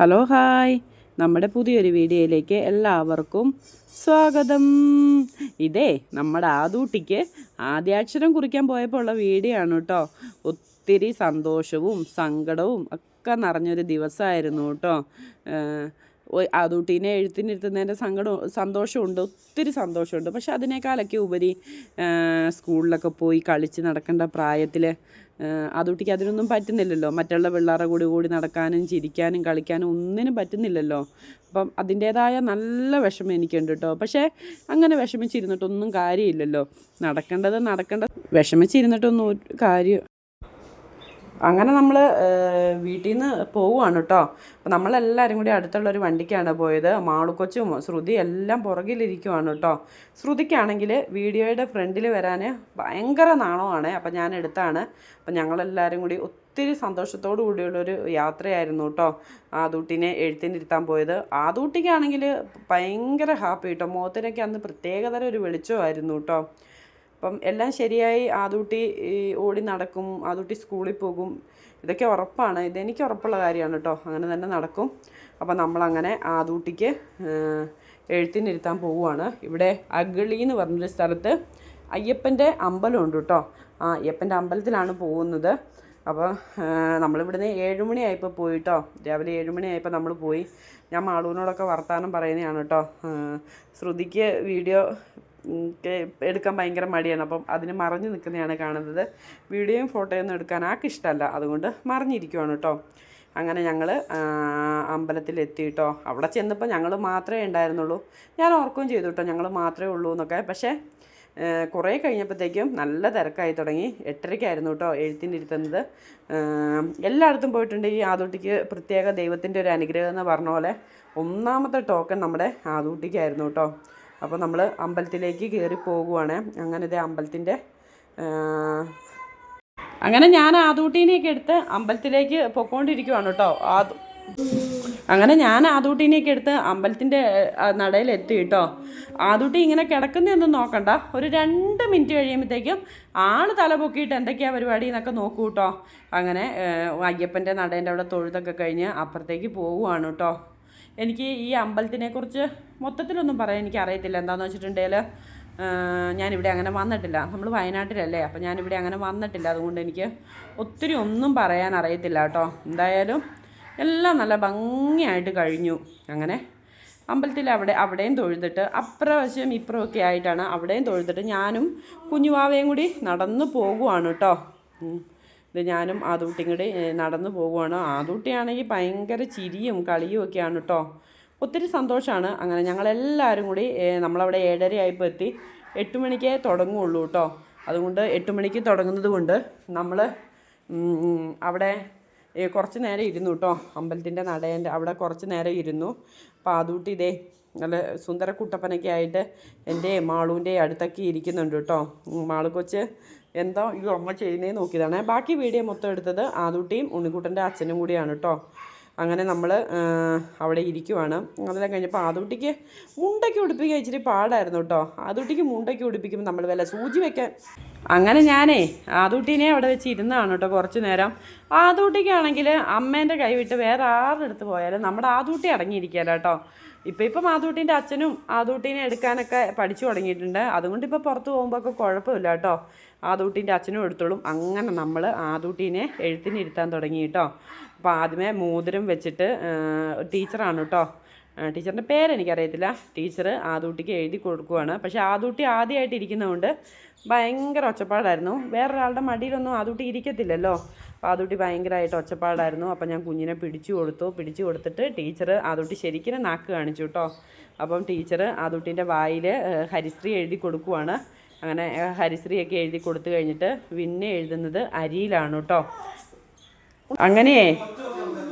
Hello hi. നമ്മുടെ പുതിയൊരു വീഡിയോയിലേക്ക് എല്ലാവർക്കും സ്വാഗതം. ഇതേ നമ്മുടെ ആദൂട്ടിക്ക് ആദ്യാക്ഷരം കുറിക്കാൻ പോയപ്പോൾ ഉള്ള വീഡിയോ ആണ് കേട്ടോ. ഒത്തിരി സന്തോഷവും സങ്കടവും ഒക്കെ നിറഞ്ഞൊരു ദിവസമായിരുന്നു കേട്ടോ. ആദൂട്ടീനെ എഴുത്തിനിരുത്തുന്നതിന്റെ സങ്കടം സന്തോഷമുണ്ട് ഒത്തിരി സന്തോഷമുണ്ട്. പക്ഷെ അതിനേക്കാളൊക്കെ ഉപരി സ്കൂളിലൊക്കെ പോയി കളിച്ച് നടക്കേണ്ട പ്രായത്തിൽ ആദൂട്ടിക്ക് അതിനൊന്നും പറ്റുന്നില്ലല്ലോ. മറ്റുള്ള പിള്ളേരുടെ കൂടി കൂടി നടക്കാനും ചിരിക്കാനും കളിക്കാനും ഒന്നിനും പറ്റുന്നില്ലല്ലോ. അപ്പം അതിന്റേതായ നല്ല വിഷമം എനിക്കുണ്ട് കേട്ടോ. പക്ഷേ അങ്ങനെ വിഷമിച്ചിരുന്നിട്ടൊന്നും കാര്യമില്ലല്ലോ. നടക്കേണ്ടത് നടക്കേണ്ട വിഷമിച്ചിരുന്നിട്ടൊന്നും ഒരു കാര്യം അങ്ങനെ നമ്മൾ വീട്ടിൽ നിന്ന് പോവുകയാണ് കേട്ടോ അപ്പം നമ്മളെല്ലാവരും കൂടി അടുത്തുള്ള ഒരു വണ്ടിക്കാണ് പോയത്. മാളുക്കൊച്ചും ശ്രുതി എല്ലാം പുറകിലിരിക്കുവാണ് കേട്ടോ ശ്രുതിക്കാണെങ്കിൽ വീഡിയോയുടെ ഫ്രണ്ടിൽ വരാൻ ഭയങ്കര നാണമാണ് അപ്പം ഞാൻ എടുത്താണ്. അപ്പം ഞങ്ങളെല്ലാവരും കൂടി ഒത്തിരി സന്തോഷത്തോടു കൂടിയുള്ളൊരു യാത്രയായിരുന്നു കേട്ടോ ആദൂട്ടിനെ എഴുത്തിനിരുത്താൻ പോയത്. ആദൂട്ടിക്കാണെങ്കിൽ ഭയങ്കര ഹാപ്പി കേട്ടോ മുഖത്തിനൊക്കെ അന്ന് പ്രത്യേകതരം ഒരു വെളിച്ചമായിരുന്നു കേട്ടോ അപ്പം എല്ലാം ശരിയായി ആദൂട്ടി ഓടി നടക്കും ആദൂട്ടി സ്കൂളിൽ പോകും. ഇതൊക്കെ ഉറപ്പാണ്. ഇതെനിക്ക് ഉറപ്പുള്ള കാര്യമാണ് കേട്ടോ. അങ്ങനെ തന്നെ നടക്കും. അപ്പം നമ്മളങ്ങനെ ആദൂട്ടിക്ക് എഴുത്തിനിരുത്താൻ പോവുകയാണ് ഇവിടെ അഗളി എന്ന് പറഞ്ഞൊരു സ്ഥലത്ത് അയ്യപ്പന്റെ അമ്പലമുണ്ട് കേട്ടോ. ആ അയ്യപ്പന്റെ അമ്പലത്തിലാണ് പോകുന്നത്. അപ്പോൾ നമ്മളിവിടുന്ന് ഏഴുമണിയായപ്പോൾ പോയി കേട്ടോ. രാവിലെ ഏഴുമണിയായപ്പോൾ നമ്മൾ പോയി. ഞാൻ മാളൂനോടൊക്കെ വർത്തമാനം പറയുന്നതാണ് കേട്ടോ. ശ്രുതിക്ക് വീഡിയോ എടുക്കാൻ ഭയങ്കര മടിയാണ്. അപ്പം അതിന് മറഞ്ഞു നിൽക്കുന്നതാണ് കാണുന്നത്. വീഡിയോയും ഫോട്ടോയൊന്നും എടുക്കാൻ ആൾക്ക് ഇഷ്ടമല്ല. അതുകൊണ്ട് മറിഞ്ഞിരിക്കുവാണ് കേട്ടോ. അങ്ങനെ ഞങ്ങൾ അമ്പലത്തിലെത്തി കേട്ടോ. അവിടെ ചെന്നപ്പോൾ ഞങ്ങൾ മാത്രമേ ഉണ്ടായിരുന്നുള്ളൂ. ഞാൻ ഓർക്കുകയും ചെയ്തു കേട്ടോ ഞങ്ങൾ മാത്രമേ ഉള്ളൂ എന്നൊക്കെ. പക്ഷേ കുറേ കഴിഞ്ഞപ്പോഴത്തേക്കും നല്ല തിരക്കായി തുടങ്ങി. എട്ടരയ്ക്കായിരുന്നു കേട്ടോ എഴുത്തിനിരുത്തുന്നത് എല്ലായിടത്തും പോയിട്ടുണ്ട് ഈ ആദൂട്ടിക്ക് പ്രത്യേക ദൈവത്തിന്റെ ഒരു അനുഗ്രഹം എന്ന് പറഞ്ഞ പോലെ ഒന്നാമത്തെ ടോക്കൺ നമ്മുടെ ആദൂട്ടിക്കായിരുന്നു കേട്ടോ. അപ്പോൾ നമ്മൾ അമ്പലത്തിലേക്ക് കയറി പോകുവാണ്. അങ്ങനെ ഇതേ അമ്പലത്തിന്റെ അങ്ങനെ ഞാൻ ആദൂട്ടീനെയൊക്കെ എടുത്ത് അമ്പലത്തിലേക്ക് പൊക്കോണ്ടിരിക്കുവാണ് കേട്ടോ. ആദു അങ്ങനെ ഞാൻ ആദൂട്ടീനെയൊക്കെ എടുത്ത് അമ്പലത്തിന്റെ നടയിൽ എത്തി കേട്ടോ. ആദൂട്ടി ഇങ്ങനെ കിടക്കുന്നതൊന്നും നോക്കണ്ട. ഒരു രണ്ട് മിനിറ്റ് കഴിയുമ്പോഴത്തേക്കും ആൾ തല പൊക്കിയിട്ട് എന്തൊക്കെയാ പരിപാടി എന്നൊക്കെ നോക്കൂ കേട്ടോ. അങ്ങനെ അയ്യപ്പന്റെ നടേന്റെ അവിടെ തൊഴുതൊക്കെ കഴിഞ്ഞ് അപ്പുറത്തേക്ക് പോവുകയാണ് കേട്ടോ. എനിക്ക് ഈ അമ്പലത്തിനെക്കുറിച്ച് മൊത്തത്തിലൊന്നും പറയാൻ എനിക്ക് അറിയത്തില്ല. എന്താണെന്ന് വെച്ചിട്ടുണ്ടെങ്കിൽ ഞാനിവിടെ അങ്ങനെ വന്നിട്ടില്ല. നമ്മൾ വയനാട്ടിലല്ലേ അപ്പം ഞാനിവിടെ അങ്ങനെ വന്നിട്ടില്ല. അതുകൊണ്ട് എനിക്ക് ഒത്തിരി ഒന്നും പറയാൻ അറിയത്തില്ല കേട്ടോ. എന്തായാലും എല്ലാം നല്ല ഭംഗിയായിട്ട് കഴിഞ്ഞു. അങ്ങനെ അമ്പലത്തിൽ അവിടെ അവിടെയും തൊഴുതിട്ട് അപ്രവശ്യം ഇപ്പുറമൊക്കെ ആയിട്ടാണ് അവിടെയും തൊഴുതിട്ട് ഞാനും കുഞ്ഞുവാവയും കൂടി നടന്നു പോകുവാണ് കേട്ടോ. ഇത് ഞാനും ആദൂട്ടിയും നടന്നു പോവുകയാണ് ആദൂട്ടിയാണെങ്കിൽ ഭയങ്കര ചിരിയും കളിയും ഒക്കെയാണ് കേട്ടോ ഒത്തിരി സന്തോഷമാണ് അങ്ങനെ ഞങ്ങളെല്ലാവരും കൂടി നമ്മളവിടെ ഏഴര എത്തി. എട്ട് മണിക്കേ തുടങ്ങുള്ളൂ കേട്ടോ അതുകൊണ്ട് എട്ട് മണിക്ക് തുടങ്ങുന്നത് കൊണ്ട് നമ്മൾ അവിടെ കുറച്ച് നേരം ഇരുന്നു കേട്ടോ അമ്പലത്തിന്റെ നടേന്റെ അവിടെ കുറച്ച് നേരം ഇരുന്നു. ആദൂട്ടി ഇതേ നല്ല സുന്ദര കുട്ടപ്പനൊക്കെ ആയിട്ട് എന്റെ മാളൂന്റെ അടുത്തൊക്കെ ഇരിക്കുന്നുണ്ട് കേട്ടോ മാളു കൊച്ച് എന്തോ ഈ അമ്മ ചെയ്യുന്നേ നോക്കിയതാണ്. ബാക്കി വീഡിയോ മൊത്തം എടുത്തത് ആദൂട്ടിയും ഉണ്ണിക്കുട്ടന്റെ അച്ഛനും കൂടിയാണ് കേട്ടോ അങ്ങനെ നമ്മൾ അവിടെ ഇരിക്കുവാണ്. അതെല്ലാം കഴിഞ്ഞപ്പോൾ ആദൂട്ടിക്ക് മുണ്ടയ്ക്ക് ഉടുപ്പിക്കുക ഇച്ചിരി പാടായിരുന്നു കേട്ടോ ആദൂട്ടിക്ക് മുണ്ടയ്ക്ക് ഉടുപ്പിക്കുമ്പോൾ നമ്മൾ വല്ല സൂചി വെക്കാൻ അങ്ങനെ ഞാനേ ആദൂട്ടീനെ അവിടെ വെച്ച് ഇരുന്നതാണ് കേട്ടോ കുറച്ച് നേരം. ആദൂട്ടിക്കാണെങ്കിൽ അമ്മേന്റെ കൈ വിട്ട് വേറെ ആരുടെ അടുത്ത് പോയാലും നമ്മുടെ ആദൂട്ടി അടങ്ങിയിരിക്കുകയല്ല കേട്ടോ ഇപ്പം ഇപ്പം ആദൂട്ടീന്റെ അച്ഛനും ആദൂട്ടീനെ എടുക്കാനൊക്കെ പഠിച്ചു തുടങ്ങിയിട്ടുണ്ട്. അതുകൊണ്ട് ഇപ്പോൾ പുറത്ത് പോകുമ്പോൾ ഒക്കെ കുഴപ്പമില്ല കേട്ടോ. ആദൂട്ടീന്റെ അച്ഛനും എടുത്തോളും. അങ്ങനെ നമ്മൾ ആദൂട്ടീനെ എഴുത്തിനിരുത്താൻ തുടങ്ങി കേട്ടോ. അപ്പോൾ ആദ്യമേ മോതിരം വെച്ചിട്ട് ടീച്ചറാണ് കേട്ടോ. ടീച്ചറിന്റെ പേരെനിക്കറിയത്തില്ല. ടീച്ചർ ആദൂട്ടിക്ക് എഴുതി കൊടുക്കുവാണ്. പക്ഷേ ആദൂട്ടി ആദ്യമായിട്ട് ഇരിക്കുന്നതുകൊണ്ട് ഭയങ്കര ഒച്ചപ്പാടായിരുന്നു. വേറൊരാളുടെ മടിയിലൊന്നും ആദൂട്ടി ഇരിക്കത്തില്ലല്ലോ. അപ്പോൾ ആദൂട്ടി ഭയങ്കരമായിട്ട് ഒച്ചപ്പാടായിരുന്നു. അപ്പോൾ ഞാൻ കുഞ്ഞിനെ പിടിച്ചു കൊടുത്തു. പിടിച്ചു കൊടുത്തിട്ട് ടീച്ചർ ആദൂട്ടി ശരിക്കും നാക്ക് കാണിച്ചു കേട്ടോ. അപ്പം ടീച്ചർ ആദൂട്ടിന്റെ വായിൽ ഹരിശ്രീ എഴുതി കൊടുക്കുവാണ്. അങ്ങനെ ഹരിശ്രീയൊക്കെ എഴുതി കൊടുത്തു കഴിഞ്ഞിട്ട് പിന്നെ എഴുതുന്നത് അരിയിലാണ് കേട്ടോ. അങ്ങനെയേ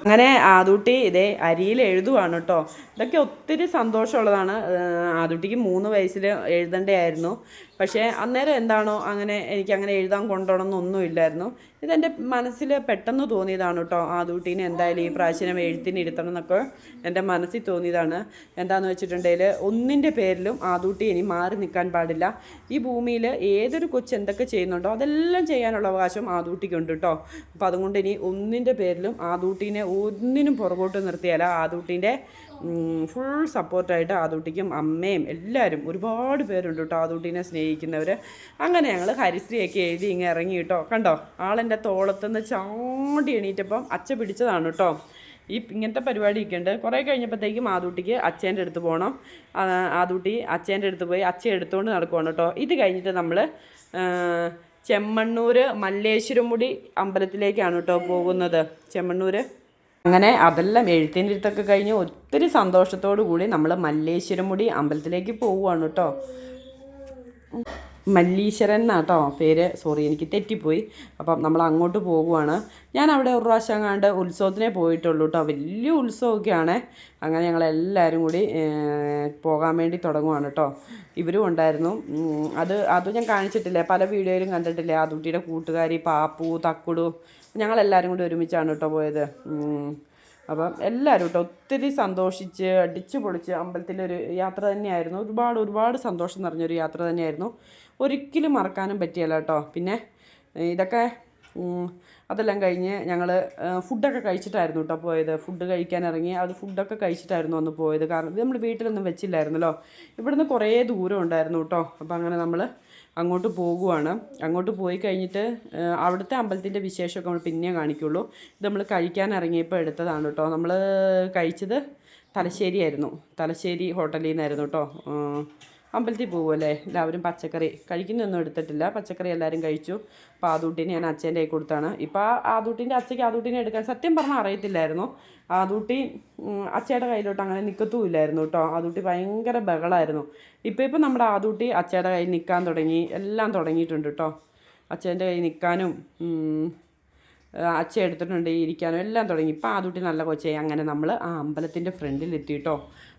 അങ്ങനെ ആദൂട്ടി ഇതേ അരിയിൽ എഴുതുവാണ് കേട്ടോ ഇതൊക്കെ ഒത്തിരി സന്തോഷമുള്ളതാണ്. ആദൂട്ടിക്ക് മൂന്ന് വയസ്സിൽ എഴുതേണ്ടതായിരുന്നു. പക്ഷേ അന്നേരം എന്താണോ അങ്ങനെ എനിക്ക് അങ്ങനെ എഴുതാൻ കൊണ്ടുപോകണമെന്നൊന്നും ഇല്ലായിരുന്നു. ഇതെന്റെ മനസ്സിൽ പെട്ടെന്ന് തോന്നിയതാണ് കേട്ടോ. ആദൂട്ടീനെ എന്തായാലും ഈ പ്രാവശ്യം എഴുത്തിന് ഇരുത്തണം എന്നൊക്കെ എന്റെ മനസ്സിൽ തോന്നിയതാണ്. എന്താണെന്ന് വെച്ചിട്ടുണ്ടെങ്കിൽ ഒന്നിന്റെ പേരിലും ആദൂട്ടി ഇനി മാറി നിൽക്കാൻ പാടില്ല. ഈ ഭൂമിയിൽ ഏതൊരു കൊച്ച് എന്തൊക്കെ ചെയ്യുന്നുണ്ടോ അതെല്ലാം ചെയ്യാനുള്ള അവകാശം ആദൂട്ടിക്കുണ്ട് കേട്ടോ. അപ്പോൾ അതുകൊണ്ട് ഇനി ഒന്നിന്റെ പേരിലും ആദൂട്ടീനെ ഒന്നിനും പുറകോട്ട് നിർത്തിയാല? ആദൂട്ടീന്റെ ഫുൾ സപ്പോർട്ടായിട്ട് ആദൂട്ടിക്കും അമ്മയും എല്ലാവരും ഒരുപാട് പേരുണ്ട് കേട്ടോ ആദൂട്ടീനെ സ്നേഹിക്കുന്നവർ അങ്ങനെ ഞങ്ങൾ ഹരിശ്രീയൊക്കെ എഴുതി ഇങ്ങനെ ഇറങ്ങി കേട്ടോ. കണ്ടോ? ആളെന്റെ തോളത്തുനിന്ന് ചാണ്ടി എണീറ്റപ്പം അച്ഛ പിടിച്ചതാണ് കേട്ടോ. ഈ ഇങ്ങനത്തെ പരിപാടിയൊക്കെ ഉണ്ട്. കുറേ കഴിഞ്ഞപ്പോഴത്തേക്കും ആദൂട്ടിക്ക് അച്ഛന്റെ അടുത്ത് പോകണം ആദൂട്ടി അച്ഛന്റെ അടുത്ത് പോയി അച്ഛൻ എടുത്തുകൊണ്ട് നടക്കുവാണ് കേട്ടോ. ഇത് കഴിഞ്ഞിട്ട് നമ്മൾ ചെമ്മണ്ണൂർ മല്ലേശ്വരമുടി അമ്പലത്തിലേക്കാണ് കേട്ടോ പോകുന്നത്. ചെമ്മണ്ണൂർ അങ്ങനെ അതെല്ലാം എഴുത്തിന്റെ അടുത്തൊക്കെ കഴിഞ്ഞ് ഒത്തിരി സന്തോഷത്തോടു കൂടി നമ്മൾ മല്ലേശ്വരം മുടി അമ്പലത്തിലേക്ക് പോവുകയാണ് കേട്ടോ. മല്ലീശ്വരൻ എന്നാട്ടോ പേര്. സോറി എനിക്ക് തെറ്റിപ്പോയി. അപ്പം നമ്മൾ അങ്ങോട്ട് പോകുവാണ്. ഞാൻ അവിടെ ഒരു പ്രാവശ്യം കണ്ട് ഉത്സവത്തിനെ പോയിട്ടുള്ളൂ കേട്ടോ വലിയ ഉത്സവമൊക്കെയാണ്. അങ്ങനെ എല്ലാവരും കൂടി പോകാൻ വേണ്ടി തുടങ്ങുവാണ് കേട്ടോ ഇവരും ഉണ്ടായിരുന്നു. അത് അത് ഞാൻ കാണിച്ചിട്ടില്ല? പല വീഡിയോയിലും കണ്ടിട്ടില്ല? ആദുട്ടിയുടെ കൂട്ടുകാരി പാപ്പു തക്കുടു. ഞങ്ങളെല്ലാവരും കൂടി ഒരുമിച്ചാണ് കേട്ടോ പോയത്. അപ്പം എല്ലാവരും കേട്ടോ ഒത്തിരി സന്തോഷിച്ച് അടിച്ചു പൊളിച്ച് അമ്പലത്തിലൊരു യാത്ര തന്നെയായിരുന്നു. ഒരുപാട് ഒരുപാട് സന്തോഷം നിറഞ്ഞൊരു യാത്ര തന്നെയായിരുന്നു. ഒരിക്കലും മറക്കാനും പറ്റിയല്ല കേട്ടോ പിന്നെ ഇതൊക്കെ അതെല്ലാം കഴിഞ്ഞ് ഞങ്ങൾ ഫുഡൊക്കെ കഴിച്ചിട്ടായിരുന്നു കേട്ടോ പോയത്. ഫുഡ് കഴിക്കാൻ ഇറങ്ങി അത് ഫുഡൊക്കെ കഴിച്ചിട്ടായിരുന്നു അന്ന് പോയത്. കാരണം ഇത് നമ്മൾ വീട്ടിലൊന്നും വെച്ചില്ലായിരുന്നല്ലോ. ഇവിടുന്ന് കുറേ ദൂരം ഉണ്ടായിരുന്നു കേട്ടോ അപ്പോൾ അങ്ങനെ നമ്മൾ അങ്ങോട്ട് പോകുവാണ്. അങ്ങോട്ട് പോയി കഴിഞ്ഞിട്ട് അവിടുത്തെ അമ്പലത്തിന്റെ വിശേഷമൊക്കെ നമ്മൾ പിന്നെ കാണിക്കുള്ളൂ. ഇത് നമ്മൾ കഴിക്കാൻ ഇറങ്ങിയപ്പോൾ എടുത്തതാണ് കേട്ടോ നമ്മൾ കഴിച്ചത് തലശ്ശേരി ആയിരുന്നു തലശ്ശേരി ഹോട്ടലിൽ നിന്നായിരുന്നു കേട്ടോ അമ്പലത്തിൽ പോകുമല്ലേ എല്ലാവരും പച്ചക്കറി കഴിക്കുന്നൊന്നും എടുത്തിട്ടില്ല. പച്ചക്കറി എല്ലാവരും കഴിച്ചു. അപ്പോൾ ആദൂട്ടിനെ ഞാൻ അച്ഛന്റെ കൈ കൊടുത്താണ്. ഇപ്പോൾ ആ ആദൂട്ടിന്റെ അച്ഛയ്ക്ക് ആദൂട്ടിനെ എടുക്കാൻ സത്യം പറഞ്ഞാൽ അറിയത്തില്ലായിരുന്നു. ആദൂട്ടി അച്ഛയുടെ കയ്യിലോട്ട് അങ്ങനെ നിൽക്കത്തുമില്ലായിരുന്നു കേട്ടോ. ആദൂട്ടി ഭയങ്കര ബഹളമായിരുന്നു ഇപ്പോൾ ഇപ്പം നമ്മുടെ ആദൂട്ടി അച്ഛയുടെ കയ്യിൽ നിൽക്കാൻ തുടങ്ങി. എല്ലാം തുടങ്ങിയിട്ടുണ്ട് കേട്ടോ. അച്ഛന്റെ കയ്യിൽ നിൽക്കാനും അച്ഛ എടുത്തിട്ടുണ്ട് ഇരിക്കാനും എല്ലാം തുടങ്ങി. ഇപ്പം ആദൂട്ടി നല്ല കൊച്ചായി. അങ്ങനെ നമ്മൾ ആ അമ്പലത്തിന്റെ ഫ്രണ്ടിൽ എത്തിയിട്ടോ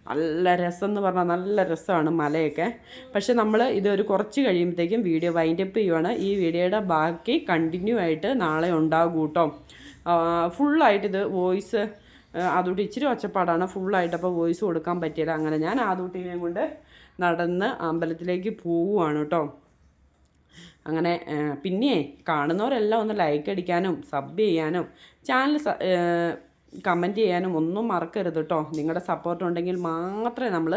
നല്ല രസം എന്ന് പറഞ്ഞാൽ നല്ല രസമാണ് മലയൊക്കെ. പക്ഷെ നമ്മൾ ഇതൊരു കുറച്ച് കഴിയുമ്പോഴത്തേക്കും വീഡിയോ വൈൻഡപ്പ് ചെയ്യുവാണ്. ഈ വീഡിയോയുടെ ബാക്കി കണ്ടിന്യൂ ആയിട്ട് നാളെ ഉണ്ടാകും കേട്ടോ. ഫുള്ളായിട്ട് ഇത് വോയിസ് ആദൂട്ടി ഇച്ചിരി ഒച്ചപ്പാടാണ്. ഫുള്ളായിട്ട് അപ്പോൾ വോയിസ് കൊടുക്കാൻ പറ്റിയില്ല. അങ്ങനെ ഞാൻ ആദൂട്ടിനെയും കൊണ്ട് നടന്ന് അമ്പലത്തിലേക്ക് പോവുകയാണ് കേട്ടോ. അങ്ങനെ പിന്നെ കാണുന്നവരെല്ലാം ഒന്ന് ലൈക്ക് അടിക്കാനും സബ് ചെയ്യാനും ചാനൽ കമന്റ് ചെയ്യാനും ഒന്നും മറക്കരുത് കേട്ടോ നിങ്ങളുടെ സപ്പോർട്ട് ഉണ്ടെങ്കിൽ മാത്രമേ നമ്മൾ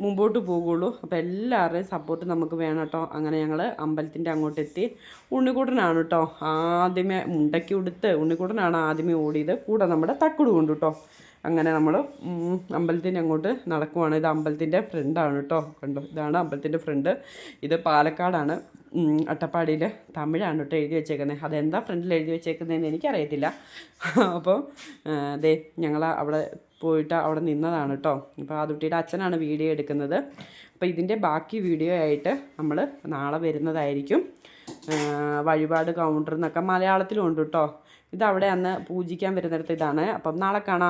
മുമ്പോട്ട് പോകുള്ളൂ. അപ്പോൾ എല്ലാവരുടെയും സപ്പോർട്ട് നമുക്ക് വേണം കേട്ടോ. അങ്ങനെ ഞങ്ങൾ അമ്പലത്തിന്റെ അങ്ങോട്ട് എത്തി ഉണ്ണിക്കൂട്ടനാണ് കേട്ടോ ആദ്യമേ മുണ്ടക്കി ഉടുത്ത് ഉണ്ണിക്കൂട്ടനാണ് ആദ്യമേ ഓടിയത്. കൂടെ നമ്മുടെ തക്കുട് കൊണ്ടു കേട്ടോ. അങ്ങനെ നമ്മൾ അമ്പലത്തിന്റെ അങ്ങോട്ട് നടക്കുവാണ്. ഇത് അമ്പലത്തിന്റെ ഫ്രണ്ടാണ് കേട്ടോ. കണ്ടോ? ഇതാണ് അമ്പലത്തിന്റെ ഫ്രണ്ട് ഇത് പാലക്കാടാണ്. അട്ടപ്പാടിയിൽ തമിഴാണ് കേട്ടോ എഴുതി വെച്ചേക്കുന്നത് അതെന്താ ഫ്രണ്ടിൽ എഴുതി വെച്ചേക്കുന്നതെന്ന് എനിക്കറിയത്തില്ല. അപ്പോൾ ദേ ഞങ്ങൾ അവിടെ പോയിട്ട് അവിടെ നിന്നതാണ് കേട്ടോ അപ്പോൾ ആദുട്ടിയുടെ അച്ഛനാണ് വീഡിയോ എടുക്കുന്നത്. അപ്പോൾ ഇതിന്റെ ബാക്കി വീഡിയോ ആയിട്ട് നമ്മൾ നാളെ വരുന്നതായിരിക്കും. വഴിപാട് കൗണ്ടർ എന്നൊക്കെ മലയാളത്തിലും ഉണ്ട് കേട്ടോ ഇതവിടെ അന്ന് പൂജിക്കാൻ വരുന്നിടത്ത് ഇതാണ്. അപ്പം നാളെ കാണാം.